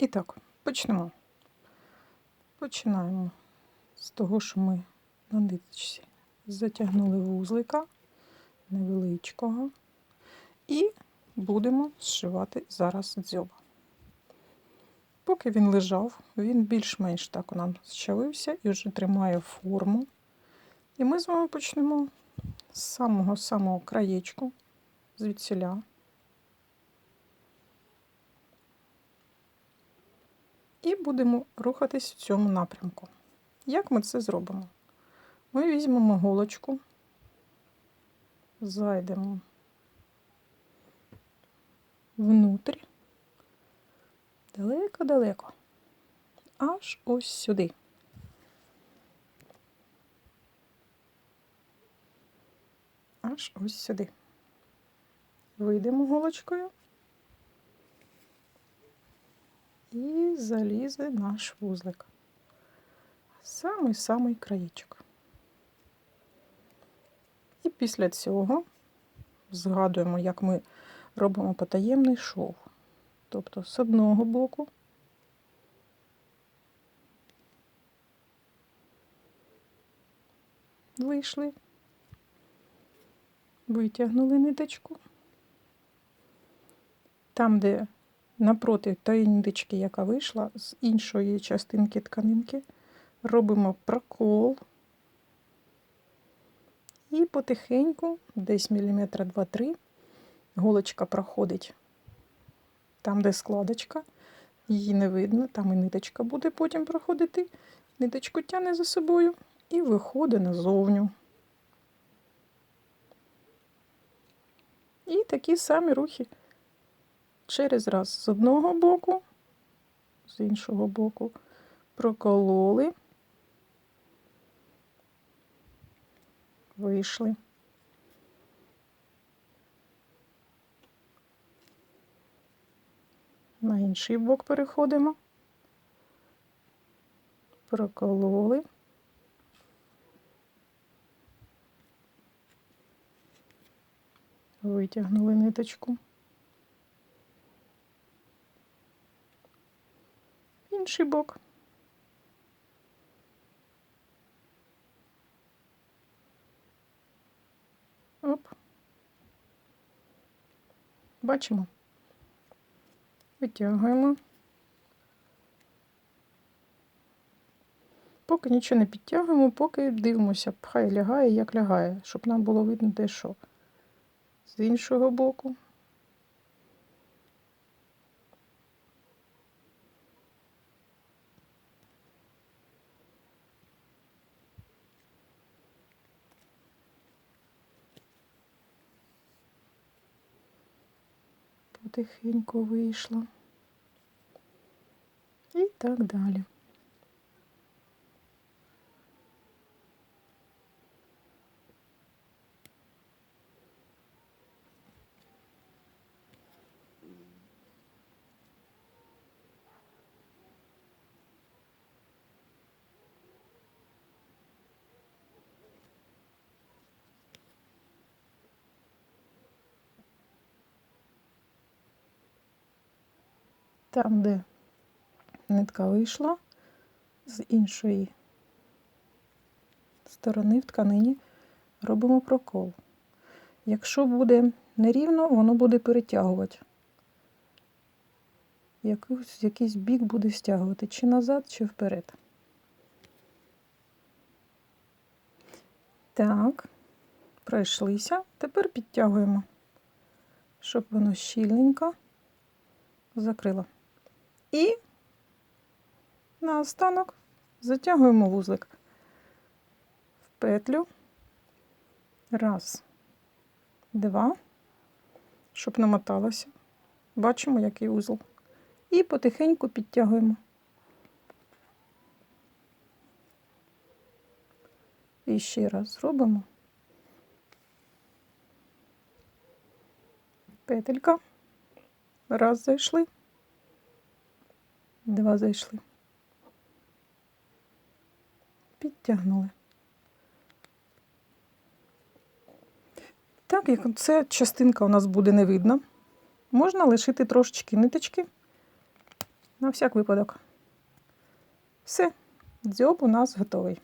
І так, почнемо. Починаємо з того, що ми на ниточці затягнули вузлика невеличкого і будемо зшивати зараз дзьоба. Поки він лежав, він більш-менш так нам зчавився і вже тримає форму. І ми з вами почнемо з самого-самого краєчку, звідсіля. І будемо рухатись в цьому напрямку. Як ми це зробимо? Ми візьмемо голочку, зайдемо внутрь, далеко-далеко, аж ось сюди. Аж ось сюди. Вийдемо голочкою. І залізе наш вузлик. Самий-самий краєчок. І після цього згадуємо, як ми робимо потаємний шов. Тобто з одного боку вийшли, витягнули ниточку. Там, де напроти тої ниточки, яка вийшла з іншої частинки тканинки, робимо прокол і потихеньку, десь міліметра 2-3, голочка проходить там, де складочка, її не видно, там і ниточка буде потім проходити. Ниточку тягне за собою і виходить назовню. І такі самі рухи через раз з одного боку, з іншого боку прокололи, вийшли. На інший бок переходимо, прокололи. Витягнули ниточку. Інший бок. Оп. Бачимо. Витягуємо. Поки нічого не підтягуємо, поки дивимося, хай лягає, як лягає, щоб нам було видно, де що. З іншого боку. Потихеньку вийшла. І так далі. Там, де нитка вийшла, з іншої сторони в тканині робимо прокол. Якщо буде нерівно, воно буде перетягувати. Якийсь, якийсь бік буде стягувати чи назад, чи вперед. Так, пройшлися. Тепер підтягуємо, щоб воно щільненько закрило. І наостанок затягуємо вузлик в петлю. Раз, два, щоб намоталося. Бачимо, який вузол. І потихеньку підтягуємо. І ще раз зробимо. Петелька. Раз зайшли. Два зайшли. Підтягнули. Так, як ця частинка у нас буде не видно, можна лишити трошечки ниточки На всяк випадок. Все, дзьоб у нас готовий.